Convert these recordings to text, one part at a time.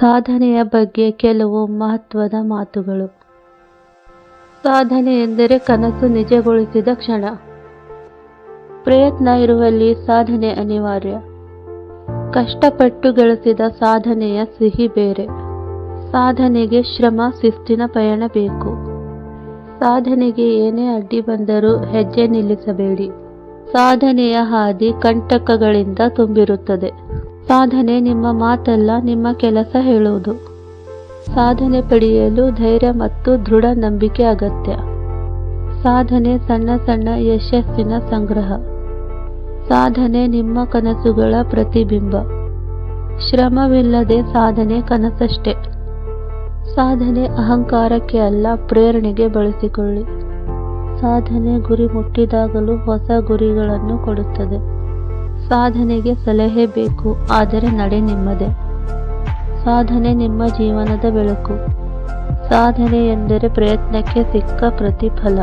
ಸಾಧನೆಯ ಬಗ್ಗೆ ಕೆಲವು ಮಹತ್ವದ ಮಾತುಗಳು. ಸಾಧನೆ ಎಂದರೆ ಕನಸು ನಿಜಗೊಳಿಸಿದ ಕ್ಷಣ. ಪ್ರಯತ್ನ ಇರುವಲ್ಲಿ ಸಾಧನೆ ಅನಿವಾರ್ಯ. ಕಷ್ಟಪಟ್ಟು ಗಳಿಸಿದ ಸಾಧನೆಯ ಸಿಹಿ ಬೇರೆ. ಸಾಧನೆಗೆ ಶ್ರಮ, ಶಿಸ್ತಿನ ಪಯಣ ಬೇಕು. ಸಾಧನೆಗೆ ಏನೇ ಅಡ್ಡಿ ಬಂದರೂ ಹೆಜ್ಜೆ ನಿಲ್ಲಿಸಬೇಡಿ. ಸಾಧನೆಯ ಹಾದಿ ಕಂಟಕಗಳಿಂದ ತುಂಬಿರುತ್ತದೆ. ಸಾಧನೆ ನಿಮ್ಮ ಮಾತಲ್ಲ, ನಿಮ್ಮ ಕೆಲಸ ಹೇಳುವುದು ಸಾಧನೆ ಪಡೆಯಲು ಧೈರ್ಯ ಮತ್ತು ದೃಢ ನಂಬಿಕೆ ಅಗತ್ಯ. ಸಾಧನೆ ಸಣ್ಣ ಸಣ್ಣ ಯಶಸ್ಸಿನ ಸಂಗ್ರಹ. ಸಾಧನೆ ನಿಮ್ಮ ಕನಸುಗಳ ಪ್ರತಿಬಿಂಬ. ಶ್ರಮವಿಲ್ಲದೆ ಸಾಧನೆ ಕನಸಷ್ಟೇ. ಸಾಧನೆ ಅಹಂಕಾರಕ್ಕೆ ಅಲ್ಲ, ಪ್ರೇರಣೆಗೆ ಬಳಸಿಕೊಳ್ಳಿ. ಸಾಧನೆ ಗುರಿ ಮುಟ್ಟಿದಾಗಲೂ ಹೊಸ ಗುರಿಗಳನ್ನು ಕೊಡುತ್ತದೆ. ಸಾಧನೆಗೆ ಸಲಹೆ ಬೇಕು, ಆದರೆ ನಡೆ ನಿಮ್ಮದೇ. ಸಾಧನೆ ನಿಮ್ಮ ಜೀವನದ ಬೆಳಕು. ಸಾಧನೆ ಎಂದರೆ ಪ್ರಯತ್ನಕ್ಕೆ ಸಿಕ್ಕ ಪ್ರತಿಫಲ.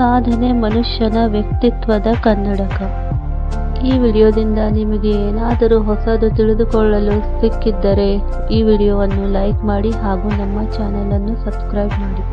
ಸಾಧನೆ ಮನುಷ್ಯನ ವ್ಯಕ್ತಿತ್ವದ ಕನ್ನಡಕ. ಈ ವಿಡಿಯೋದಿಂದ ನಿಮಗೆ ಏನಾದರೂ ಹೊಸದು ತಿಳಿದುಕೊಳ್ಳಲು ಸಿಕ್ಕಿದ್ದರೆ ಈ ವಿಡಿಯೋವನ್ನು ಲೈಕ್ ಮಾಡಿ ಹಾಗೂ ನಮ್ಮ ಚಾನಲನ್ನು ಸಬ್ಸ್ಕ್ರೈಬ್ ಮಾಡಿ.